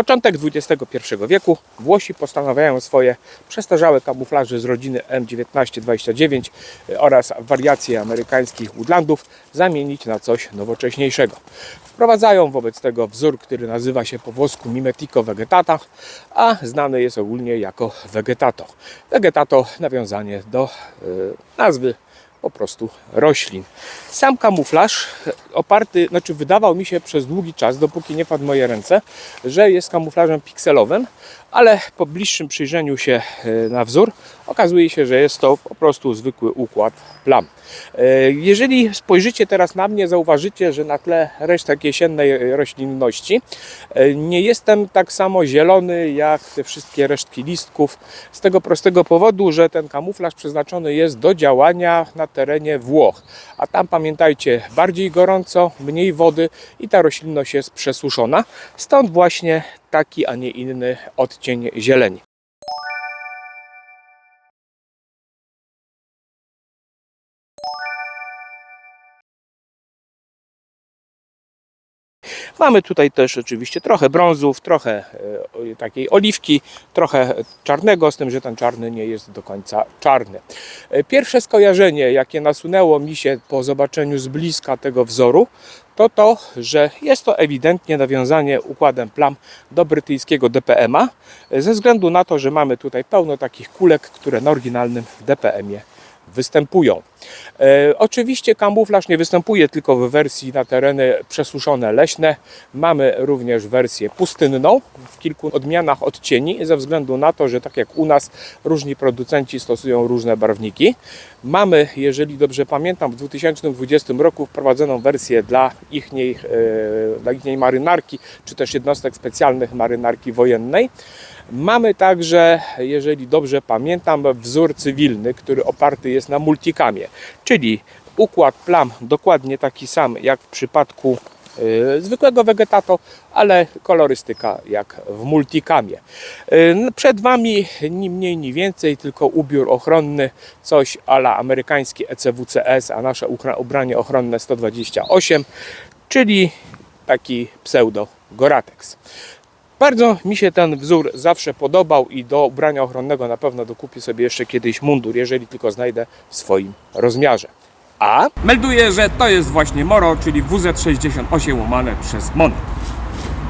Początek XXI wieku Włosi postanawiają swoje przestarzałe kamuflaże z rodziny M1929 oraz wariacje amerykańskich Woodlandów zamienić na coś nowocześniejszego. Wprowadzają wobec tego wzór, który nazywa się po włosku Mimetico Vegetata, a znany jest ogólnie jako Vegetato. Vegetato nawiązanie do e, nazwy po prostu roślin. Sam kamuflaż oparty, znaczy wydawał mi się przez długi czas, dopóki nie padł moje ręce, że jest kamuflażem pikselowym, ale po bliższym przyjrzeniu się e, na wzór okazuje się, że jest to po prostu zwykły układ plam. E, Jeżeli spojrzycie teraz na mnie, zauważycie, że na tle resztek jesiennej roślinności e, nie jestem tak samo zielony jak te wszystkie resztki listków z tego prostego powodu, że ten kamuflaż przeznaczony jest do działania na terenie Włoch. A tam pamiętajcie, bardziej gorąco, mniej wody i ta roślinność jest przesuszona. Stąd właśnie taki, a nie inny odcień zieleni. Mamy tutaj też oczywiście trochę brązów, trochę e, takiej oliwki, trochę czarnego, z tym, że ten czarny nie jest do końca czarny. E, Pierwsze skojarzenie, jakie nasunęło mi się po zobaczeniu z bliska tego wzoru, to to, że jest to ewidentnie nawiązanie układem plam do brytyjskiego DPM-a, e, ze względu na to, że mamy tutaj pełno takich kulek, które na oryginalnym DPM-ie występują. E, oczywiście kamuflaż nie występuje tylko w wersji na tereny przesuszone leśne. Mamy również wersję pustynną w kilku odmianach odcieni, ze względu na to, że tak jak u nas różni producenci stosują różne barwniki. Mamy, jeżeli dobrze pamiętam, w 2020 roku wprowadzoną wersję dla ichniej, e, dla marynarki, czy też jednostek specjalnych marynarki wojennej. Mamy także, jeżeli dobrze pamiętam, wzór cywilny, który oparty jest na multikamie, czyli układ plam dokładnie taki sam jak w przypadku y, zwykłego vegetato, ale kolorystyka jak w multikamie. Y, Przed Wami ni mniej, ni więcej, tylko ubiór ochronny, coś ala amerykański ECWCS, a nasze ubranie ochronne 128, czyli taki pseudo Goratex. Bardzo mi się ten wzór zawsze podobał i do ubrania ochronnego na pewno dokupię sobie jeszcze kiedyś mundur, jeżeli tylko znajdę w swoim rozmiarze. A melduję, że to jest właśnie Moro, czyli WZ68 łamane przez Monet.